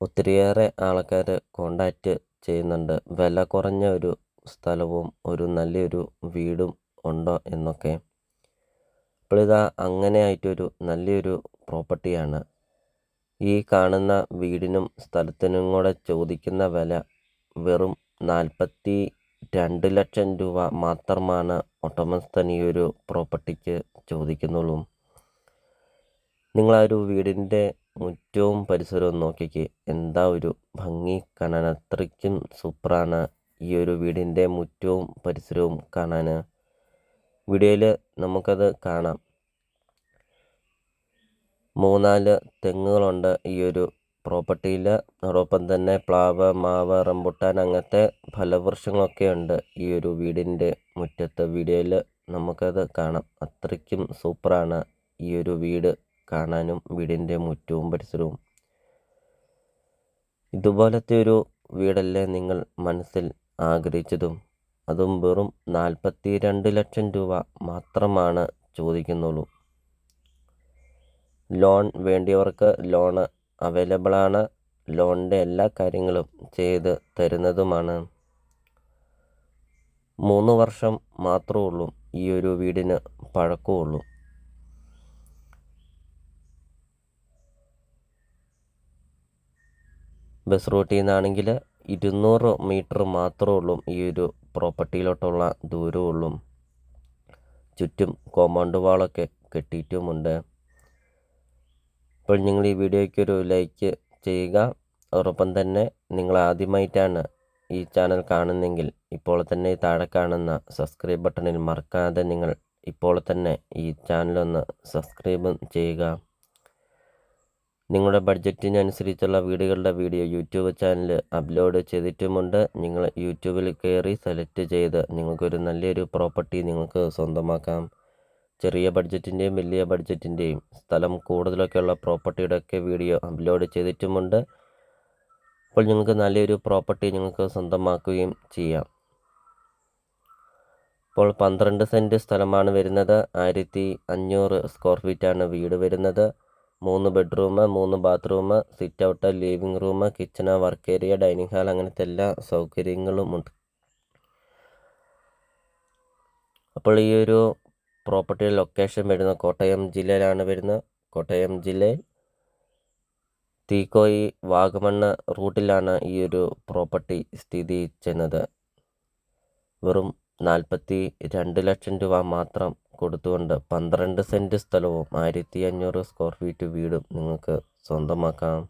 ഒത്തിരിയേറെ ആൾക്കാർ കോണ്ടാക്റ്റ് ചെയ്യുന്നുണ്ട്. വില കുറഞ്ഞ ഒരു സ്ഥലവും ഒരു നല്ലൊരു വീടും ഉണ്ടോ എന്നൊക്കെ. അപ്പോൾ അങ്ങനെ ആയിട്ടൊരു നല്ലൊരു പ്രോപ്പർട്ടിയാണ് ഈ കാണുന്ന വീടിനും സ്ഥലത്തിനും കൂടെ ചോദിക്കുന്ന വില വെറും നാൽപ്പത്തി രണ്ട് ലക്ഷം രൂപ മാത്രമാണ് ഉടമസ്ഥൻ ഈ ഒരു പ്രോപ്പർട്ടിക്ക് ചോദിക്കുന്നുള്ളൂ. നിങ്ങൾ ആ ഒരു വീടിന്റെ മുറ്റവും പരിസരവും നോക്കിക്ക്. എന്താ ഒരു ഭംഗി കാണാൻ? അത്രയ്ക്കും സൂപ്പറാണ് ഈ ഒരു വീടിന്റെ മുറ്റവും പരിസരവും കാണാൻ. വീഡിയോയിൽ നമുക്കത് കാണാം. മൂന്നാൽ തെങ്ങുകളുണ്ട് ഈ ഒരു പ്രോപ്പർട്ടിയിൽ. അതോടൊപ്പം തന്നെ പ്ലാവ് മാവ് റംബുട്ടാൻ അങ്ങനത്തെ ഫലവൃക്ഷങ്ങളൊക്കെ ഉണ്ട് ഈ ഒരു വീടിന്റെ മുറ്റത്തെ. വീഡിയോയിൽ നമുക്കത് കാണാം. അത്രയ്ക്കും സൂപ്പറാണ് ഈ ഒരു വീട്. കാണാനും വീടിന്റെ മുറ്റവും പരിസരവും. ഇതുപോലത്തെ ഒരു വീടല്ലേ നിങ്ങൾ മനസ്സിൽ ആഗ്രഹിച്ചതും? അതും വെറും നാൽപ്പത്തി രണ്ട് ലക്ഷം രൂപ മാത്രമാണ് ചോദിക്കുന്നുള്ളൂ. ലോൺ വേണ്ടിയവർക്ക് ലോണ് അവൈലബിളാണ്. ലോണിന്റെ എല്ലാ കാര്യങ്ങളും ചെയ്ത് തരുന്നതുമാണ്. മൂന്ന് വർഷം മാത്രമേ ഉള്ളൂ ഈ ഒരു വീടിന് പഴക്കമുള്ളൂ. ബസ് റൂട്ടിൽ നിന്നാണെങ്കിൽ ഇരുന്നൂറ് മീറ്റർ മാത്രമേ ഉള്ളൂ ഈ ഒരു പ്രോപ്പർട്ടിയിലോട്ടുള്ള ദൂരമുള്ളൂ ചുറ്റും കോമ്പൗണ്ട് വാളൊക്കെ കെട്ടിയിട്ടുമുണ്ട്. അപ്പോൾ നിങ്ങൾ ഈ വീഡിയോയ്ക്ക് ഒരു ലൈക്ക് ചെയ്യുക. അതോടൊപ്പം തന്നെ നിങ്ങൾ ആദ്യമായിട്ടാണ് ഈ ചാനൽ കാണുന്നെങ്കിൽ ഇപ്പോൾ തന്നെ താഴെ കാണുന്ന സബ്സ്ക്രൈബ് ബട്ടണിൽ മറക്കാതെ നിങ്ങൾ ഇപ്പോൾ തന്നെ ഈ ചാനലൊന്ന് സബ്സ്ക്രൈബ് ചെയ്യുക. നിങ്ങളുടെ ബഡ്ജറ്റിനനുസരിച്ചുള്ള വീടുകളുടെ വീഡിയോ യൂട്യൂബ് ചാനൽ അപ്ലോഡ് ചെയ്തിട്ടുമുണ്ട്. നിങ്ങൾ യൂട്യൂബിൽ കയറി സെലക്ട് ചെയ്ത് നിങ്ങൾക്കൊരു നല്ലൊരു പ്രോപ്പർട്ടി നിങ്ങൾക്ക് സ്വന്തമാക്കാം. ചെറിയ ബഡ്ജറ്റിന്റെയും വലിയ ബഡ്ജറ്റിന്റെയും സ്ഥലം കൂടുതലൊക്കെയുള്ള പ്രോപ്പർട്ടിയുടെയൊക്കെ വീഡിയോ അപ്ലോഡ് ചെയ്തിട്ടുമുണ്ട്. അപ്പോൾ നിങ്ങൾക്ക് നല്ലൊരു പ്രോപ്പർട്ടി നിങ്ങൾക്ക് സ്വന്തമാക്കുകയും ചെയ്യാം. ഇപ്പോൾ പന്ത്രണ്ട് സെന്റ് സ്ഥലമാണ് വരുന്നത്. ആയിരത്തി അഞ്ഞൂറ് സ്ക്വയർ ഫീറ്റാണ് വീട് വരുന്നത്. മൂന്ന് ബെഡ്റൂം മൂന്ന് bathroom sit out living room kitchen work area dining hall അങ്ങനത്തെ എല്ലാ സൗകര്യങ്ങളും ഉണ്ട്. അപ്പോൾ ഈ ഒരു പ്രോപ്പർട്ടിയുടെ ലൊക്കേഷൻ വരുന്നത് കോട്ടയം ജില്ലയിലാണ് വരുന്നത് കോട്ടയം ജില്ലയിൽ തീക്കോയി വാഗമണ്ണ് റൂട്ടിലാണ് ഈ ഒരു പ്രോപ്പർട്ടി സ്ഥിതി ചെയ്യുന്നത്. വെറും നാൽപ്പത്തി രണ്ട് ലക്ഷം രൂപ മാത്രം കൊടുത്തുകൊണ്ട് പന്ത്രണ്ട് സെന്റ് സ്ഥലവും ആയിരത്തി അഞ്ഞൂറ് സ്ക്വയർ ഫീറ്റ് വീടും നിങ്ങൾക്ക് സ്വന്തമാക്കാം.